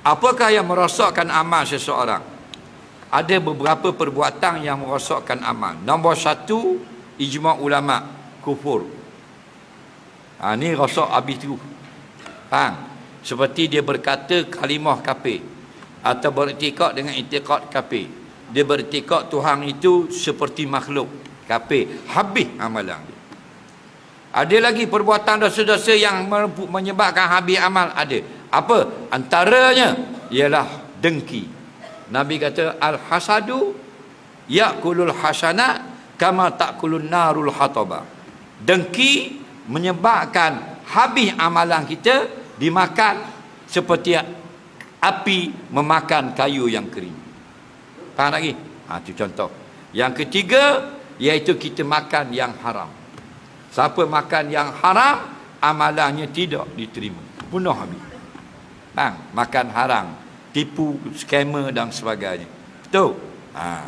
Apakah yang merosakkan amal seseorang? Ada beberapa perbuatan yang merosakkan amal. Nombor satu, ijma' ulama' kufur. Ha, ni rosak habis tu. Faham? Seperti dia berkata kalimah kafir. Atau beriktikad dengan itikad kafir. Dia beriktikad Tuhan itu seperti makhluk. Kafir. Habis amalan dia. Ada lagi perbuatan dosa-dosa yang menyebabkan habis amal. Ada. Apa? Antaranya ialah dengki. Nabi kata al-hasadu ya'kulul hasanat kama ta'kulun narul hataba. Dengki menyebabkan habis amalan kita dimakan seperti api memakan kayu yang kering. Faham lagi? Ha, itu contoh. Yang ketiga, iaitu kita makan yang haram. Siapa makan yang haram, amalannya tidak diterima. Bunuh habis ha, makan haram tipu skamer dan sebagainya betul ha.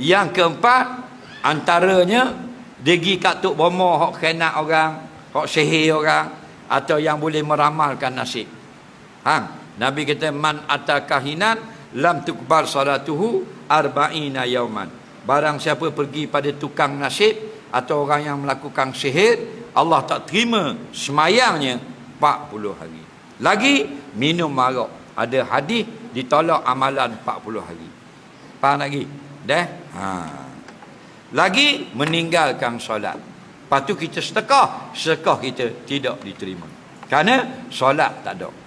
yang keempat antaranya degi katuk bomo hok kena orang hok sihir orang atau yang boleh meramalkan nasib ha. Nabi kata man atakahinan lam tukbar salatuhu arba'ina yauman barang siapa pergi pada tukang nasib atau orang yang melakukan sihir Allah tak terima semayangnya 40 hari. Lagi minum marak. Ada hadis ditolak amalan 40 hari. Faham lagi? Dah? Ha. Lagi meninggalkan solat. Lepas tu kita sedekah, sedekah kita tidak diterima. Kerana solat tak ada.